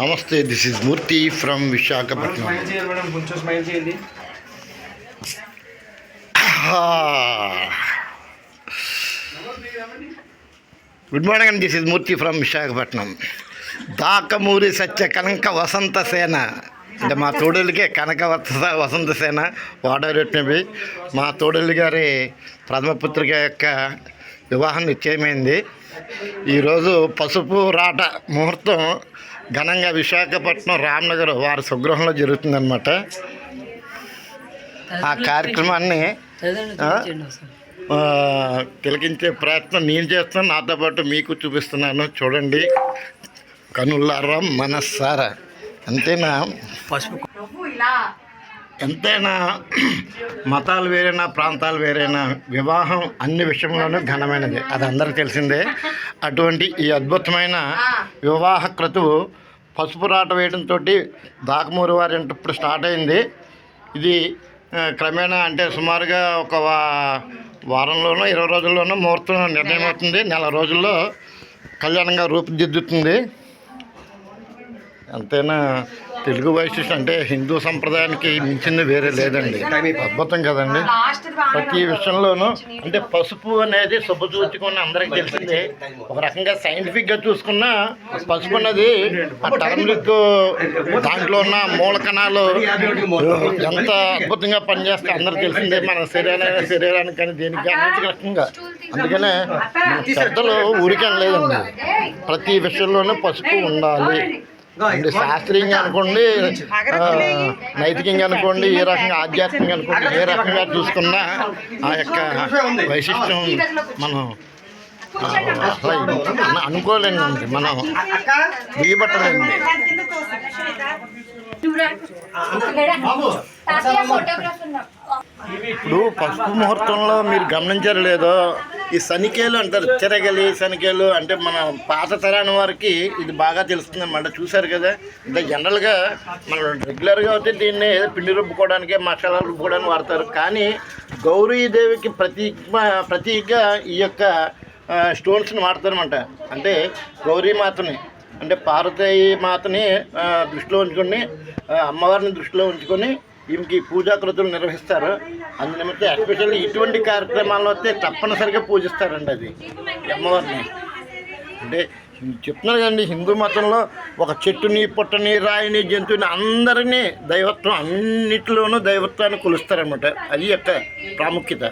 నమస్తే this is Murthy from Visakhapatnam good morning అండి this is Murthy from Visakhapatnam Dakamuri Satya Kanaka Vasantha Sena. అంటే మా తోడేళ్ళకే కనక వస వసంత సేన వాడరెట్టినవి మా తోడేళ్ళు గారి ప్రథమ పుత్రిక యొక్క వివాహం నిశ్చయమైంది. ఈరోజు పసుపు రాట ముహూర్తం ఘనంగా విశాఖపట్నం రామ్నగర్ వారి స్వగృహంలో జరుగుతుందన్నమాట. ఆ కార్యక్రమాన్ని తిలకించే ప్రయత్నం నేను చేస్తున్నాను నాతో పాటు మీకు చూపిస్తున్నాను. చూడండి. కనులారా మనస్సారా. అంతేనా? పసుపు ఎంతైనా మతాలు వేరైనా ప్రాంతాలు వేరైనా వివాహం అన్ని విషయంలోనూ ఘనమైనది. అది అందరికీ తెలిసిందే. అటువంటి ఈ అద్భుతమైన వివాహ క్రతువు పసుపు రాట వేయడంతో దాకమూరి వారి ఇప్పుడు స్టార్ట్ అయింది. ఇది క్రమేణా అంటే సుమారుగా ఒక వారంలోనూ వారంలోనో ఇరవై రోజుల్లోనో ముహూర్తం నిర్ణయం అవుతుంది నెల రోజుల్లో కళ్యాణంగా రూపుదిద్దుతుంది. అంతేనా? తెలుగు వైశిష్ట అంటే హిందూ సంప్రదాయానికి మించింది వేరే లేదండి. అద్భుతం కదండి. ప్రతి విషయంలోనూ అంటే పసుపు అనేది శుభసూచకం అందరికీ తెలిసిందే. ఒక రకంగా సైంటిఫిక్గా చూసుకున్నా పసుపు అన్నది ఆ టర్మరిక్ దాంట్లో ఉన్న మూలకణాలు ఎంత అద్భుతంగా పనిచేస్తే అందరికి తెలిసిందే. మన శరీరానికి శరీరానికి కానీ దేనికి అన్నిటి రకంగా. అందుకనే పెద్దలు ఊరికని లేదండి ప్రతి విషయంలోనూ పసుపు ఉండాలి. అంటే శాస్త్రీయంగా అనుకోండి నైతికంగా అనుకోండి ఏ రకంగా ఆధ్యాత్మికంగా అనుకోండి ఏ రకంగా చూసుకున్నా ఆ యొక్క వైశిష్టం మనం ఆ, అసలు అను- అనుకోలేండి మనం ఇప్పుడు పసుపు ముహూర్తంలో మీరు గమనించారు లేదో ఈ శనికేలు అంటారు చిరగలి శనికేలు అంటే మన పాత తరాని వారికి ఇది బాగా తెలుస్తుంది. అన్నమాట చూశారు కదా అంటే జనరల్గా మనం రెగ్యులర్గా అయితే దీన్ని ఏదో పిండి రుబ్బుకోవడానికి మసాలా రుబ్బుకోవడానికి వాడతారు. కానీ గౌరీదేవికి ప్రతీక ప్రతీకగా ఈ యొక్క స్టోన్స్ని వాడతారనమాట అంటే గౌరీమాతని అంటే పార్వతీ మాతని దృష్టిలో ఉంచుకొని అమ్మవారిని దృష్టిలో ఉంచుకొని ఈమెకి పూజాకృతులు నిర్వహిస్తారు. అందునిమిత్తం ఎస్పెషల్లీ ఇటువంటి కార్యక్రమాల్లో వస్తే తప్పనిసరిగా పూజిస్తారండి అది ఈ అమ్మవారిని. అంటే చెప్తున్నారు కదండి హిందూ మతంలో ఒక చెట్టుని పుట్టని రాయిని జంతువుని అందరినీ దైవత్వం అన్నిటిలోనూ దైవత్వాన్ని కొలుస్తారనమాట అది యొక్క ప్రాముఖ్యత.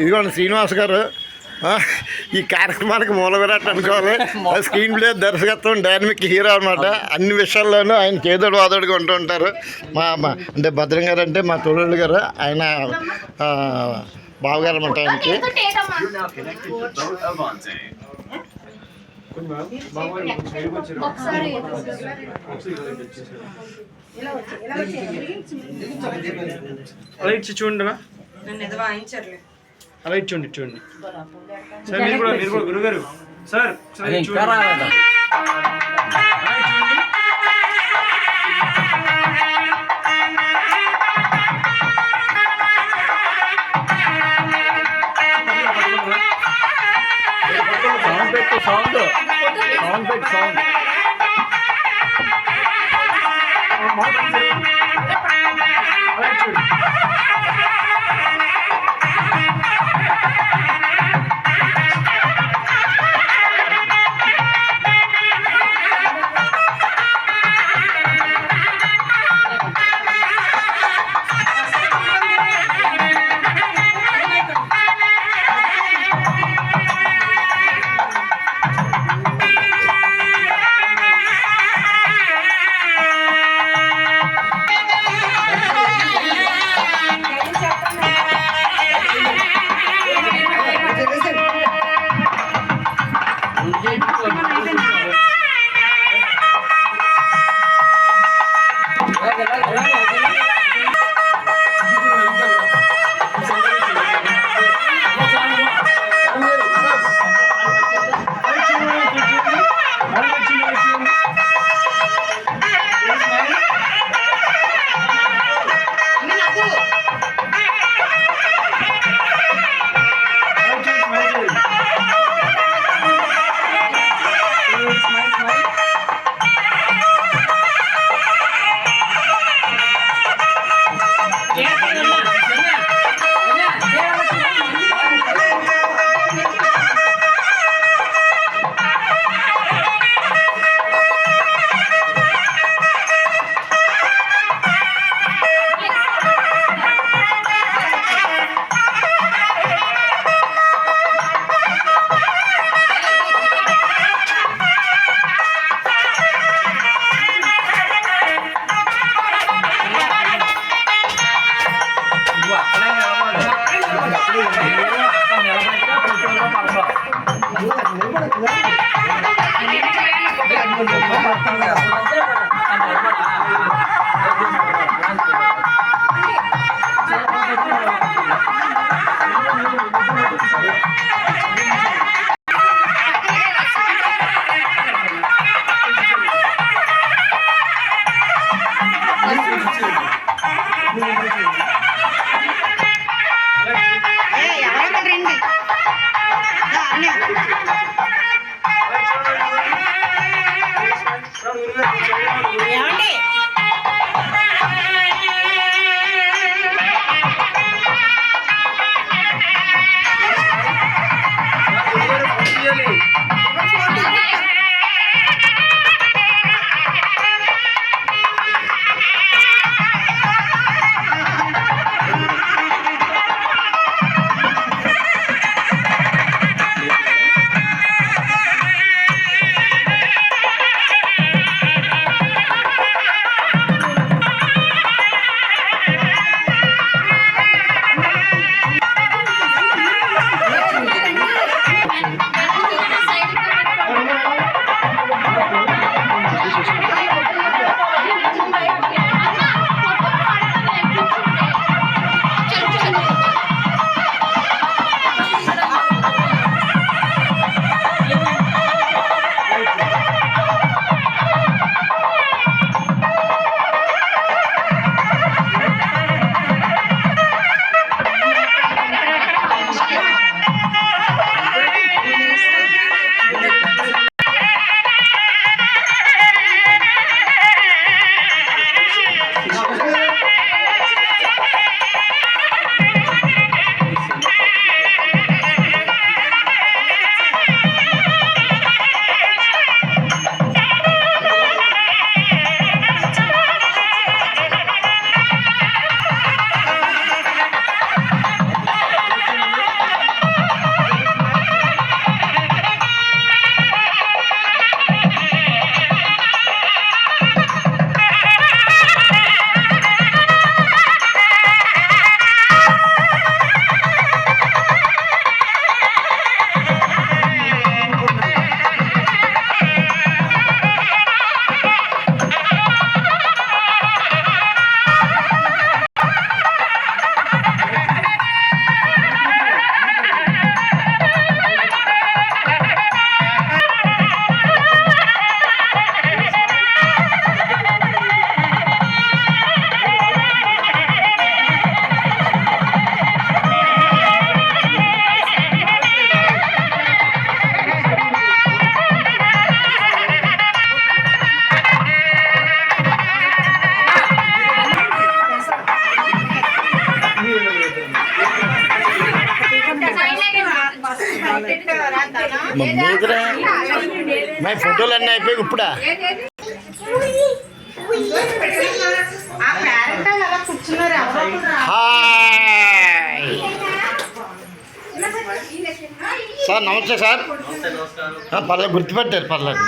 ఇదిగోండి శ్రీనివాస్ గారు ఈ కార్యక్రమానికి మూల విరాట్ అనుకోవాలి. ఆ స్క్రీన్ ప్లే దర్శకత్వం డైనమిక్ హీరో అనమాట అన్ని విషయాల్లోనూ ఆయన చేదోడు వాదోడుగా ఉంటూ ఉంటారు. మా మా అంటే భద్రం గారు అంటే మా తోడు గారు ఆయన బావగారు అనమాట ఆయనకి. చూడండి. నన్ను ఏదో వాయించర్లే. అలా ఇచ్చి చూడండి చూడండి సార్ మీరు కూడా మీరు కూడా గురుగారు. Sir sir. సౌండ్ పెట్టు సౌండ్ సౌండ్ పెట్టు సౌండ్ అలా ఇచ్చి লাগে লাগে సార్ నమస్తే సార్. పర్లేదు గుర్తుపెట్టారు పర్లేదు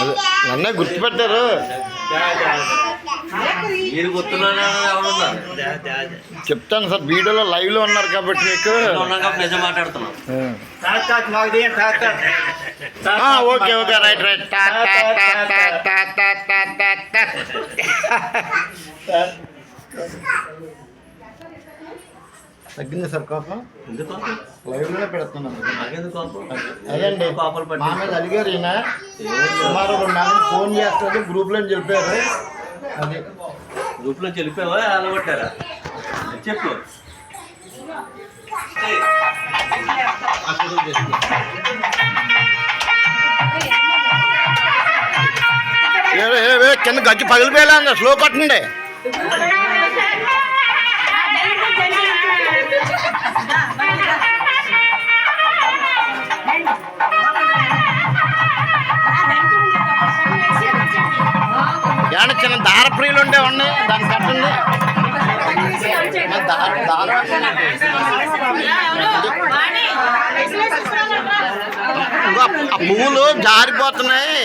అదే నన్నే గుర్తుపెట్టారు. చెప్తాను సార్ వీడియోలో లైవ్లో ఉన్నారు కాబట్టి మీకు. Okay okay right right. తగ్గింది సార్ కోపం? లైవ్లోనే పెడుతున్నాం. అదండి మీద అడిగారు ఈయన. సుమారు రెండు ఫోన్ చేస్తారు గ్రూప్లో చెప్పారు. అది. గ్రూప్లో చెప్పావా? అలవట్టారా చెప్పు. కింద గట్టి పగిలిపోయేలా స్లో పట్టండి చిన్న దార ప్రియులు ఉండే ఉండి. దాని కట్టండి ఆ పువ్వులు జారిపోతున్నాయి.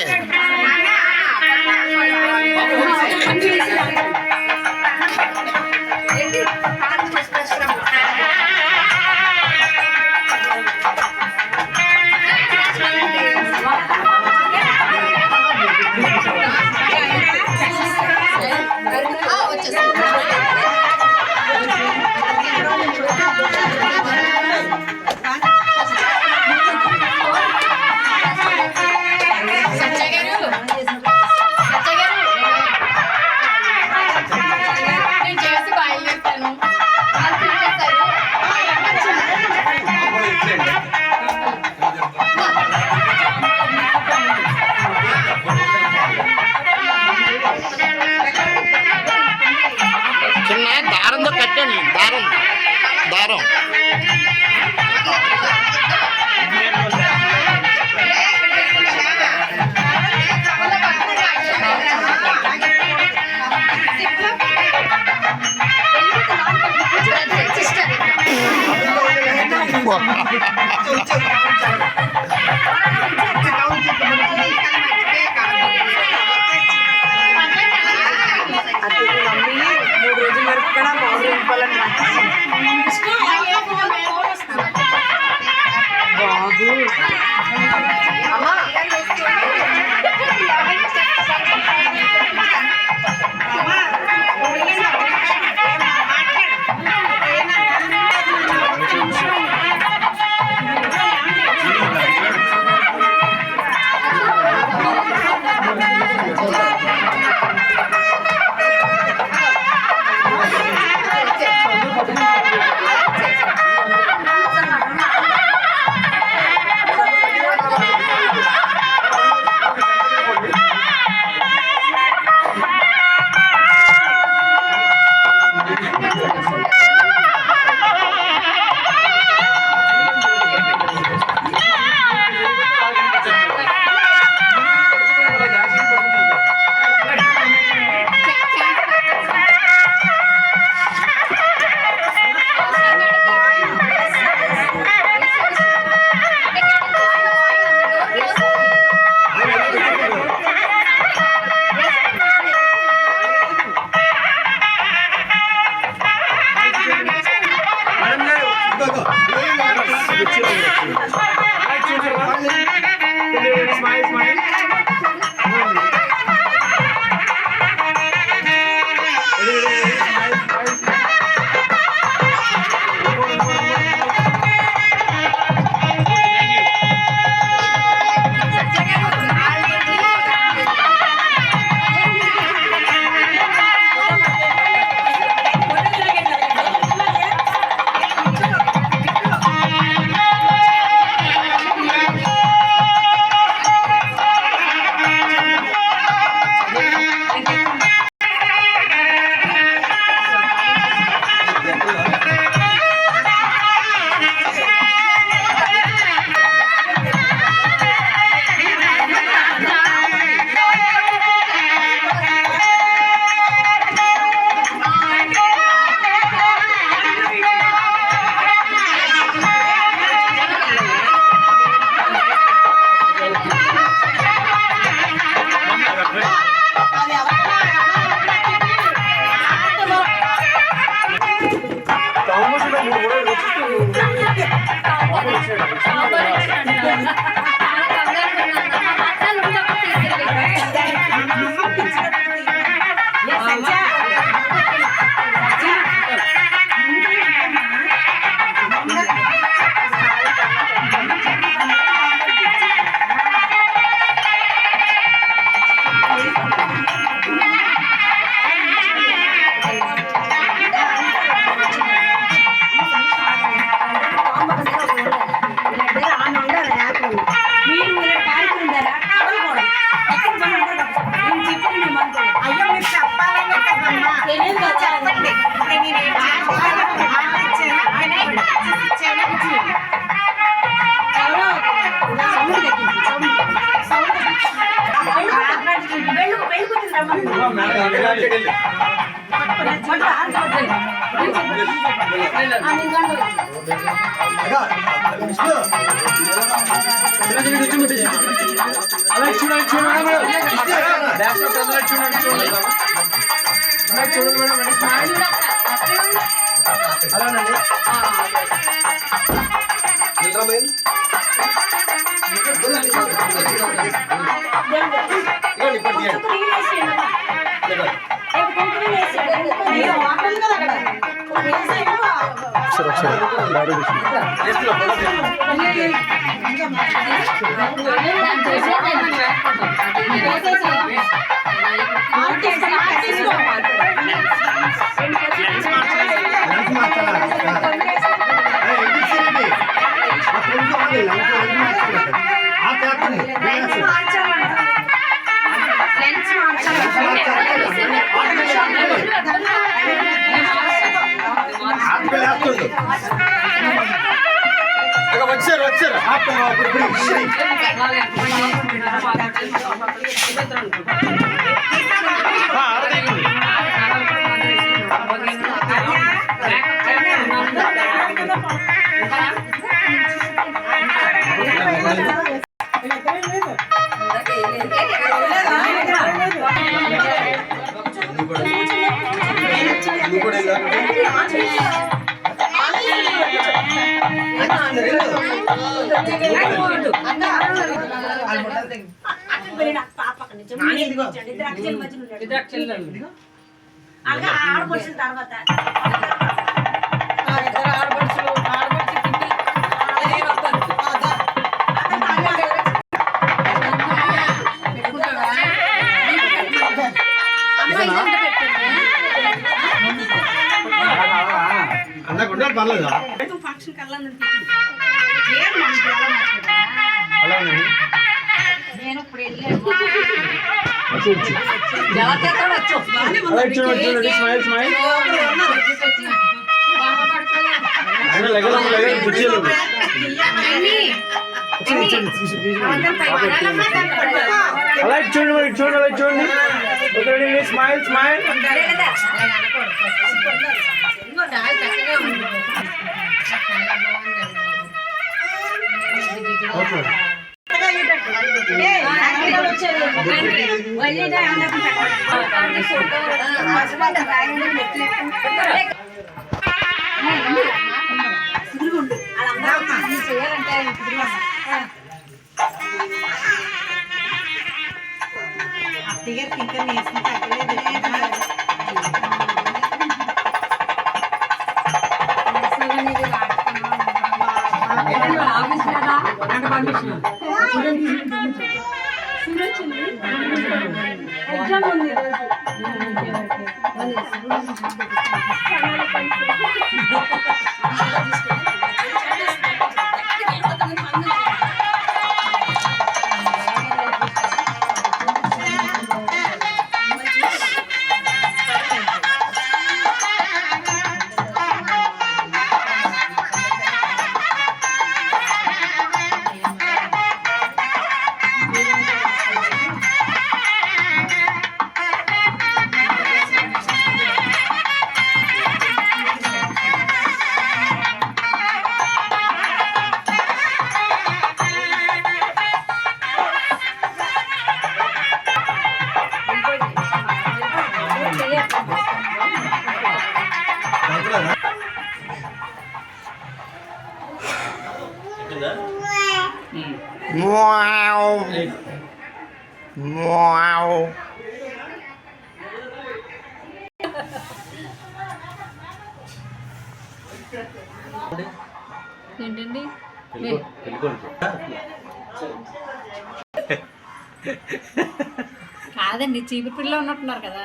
చూడండి చూడండి మేడం డాష్ లో అలా చూడండి చూడండి అలా చూడండి మేడం రెడీ వచ్చారు అలాగే ఆడపడుచుల తర్వాత ఫంక్షన్ కల్లా అలానండి నేను ఇప్పుడు వెళ్ళాను అలా చూడండి స్మైల్ స్మైల్ అలా చూడండి మరి చూడండి అలా చూడండి ఒకటి స్మైల్ స్మైల్ ఓకే ఇంకా నేసిన తగ్గలేదు ఎగ్జామ్ ఉంది ఈరోజు పిల్ల ఉన్నట్టున్నారు కదా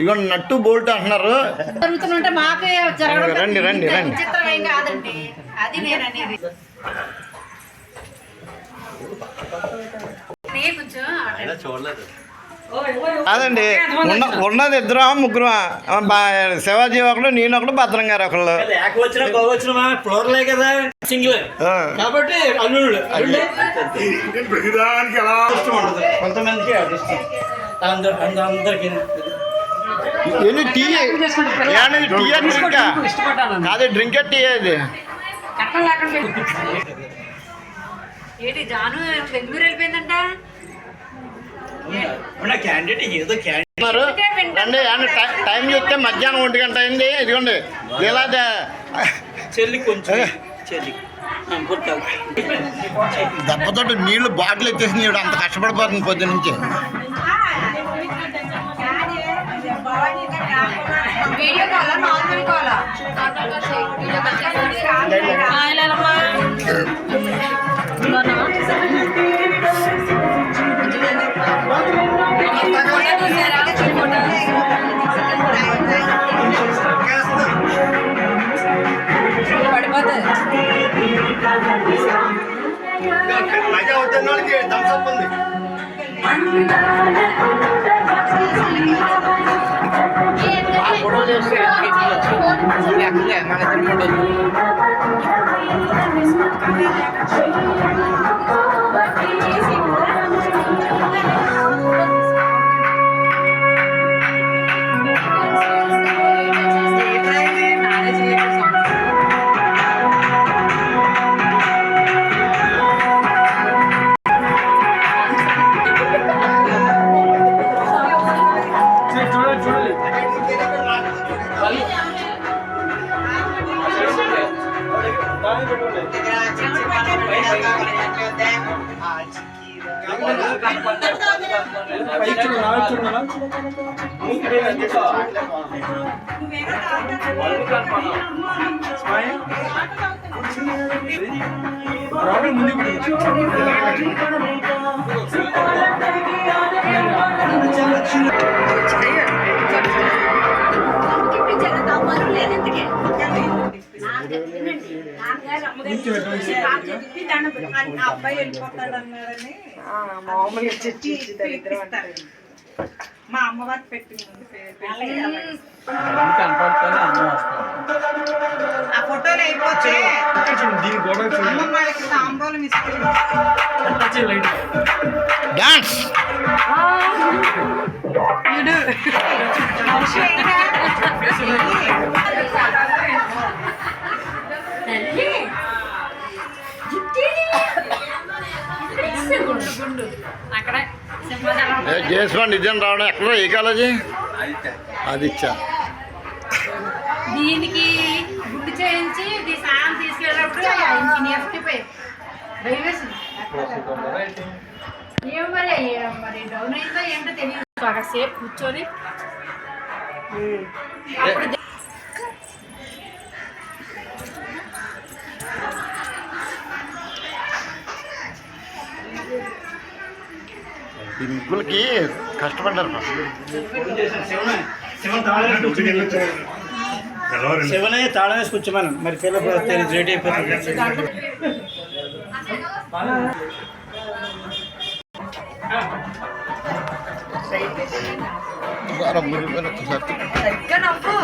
ఇగో నట్టు బోల్ట్ అంటున్నారు. జరుగుతుంటే మాకు జరగడం రండి, రండి, రండి. కాదండి. అది కాదండి ఉన్న ఉన్నది ఇద్దరు ముగ్గురు శివాజీ ఒకడు నేను ఒకడు భద్రం గారు ఒకళ్ళు. ఫ్లోర్లే కదా సింగిల్. కాబట్టి కొంతమందికి అందరు అందరికి టీ? కాదు డ్రింక్ టీ అది? ఏంటి జాను బెంగళూరు వెళ్ళిపోయిందంట? మన క్యాండిడేట్ ఏదో క్యాండిడేట్. టై- చూస్తే మధ్యాహ్నం ఒంటి గంట అయింది. ఇదిగోండి ఇలా చెల్లి కొంచెం చెల్లి. దెబ్బతోటి నీళ్ళు బాటిల్ ఎత్తేసింది అంత కష్టపడిపోతుంది పొద్దు నుంచి వీడియో కాలా నార్మల్ కాలా మజా వచ్చిన వాళ్ళకి థమ్స్అప్ ఉంది Thank you. వెళ్ళిపోతాడు అన్నాడని మామూలుగా చర్చి ఇప్పిస్తారు. మా అమ్మవారికి పెట్టి ముందు పె- పెట్టి. కనపడుతుంది అందరూ వస్తారు ఆ ఫోటోలు అయిపోతే అమ్మమ్మ వాళ్ళకి తాంబూలం ఇస్తుంది. Touch light? డాన్స్ జేస్వాన్ నిజం రావడం ఎక్కడ ఏ కాలేజీ? అది ఇచ్చా. దీనికి గుడ్డు చేయించి ఇది స్నానం తీసుకెళ్ళినప్పుడు ఇంజనీర్స్కి పోయి భయమేసింది ఏం మరి ఏ- మరి డౌన్ అయిందో ఏంటో తెలియదు అక్కడ సేపు కూర్చొని ఈ ముగ్గులకి కష్టపడ్డారు శివనయ్య తాళం వేసి కూర్చోమను. మరి పిల్లలు రెడీ అయిపోతుంది. పసుపు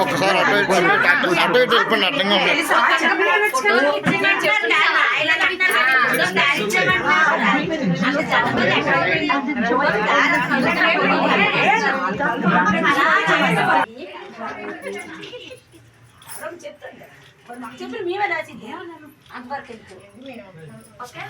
ఒకసారి అటు అటు ఇటు వెళ్ళిపోండి అడ్డంగా ఉంది చెప్పులు మేమే రాసింది ఏమన్నాను అంతవరకు ఓకే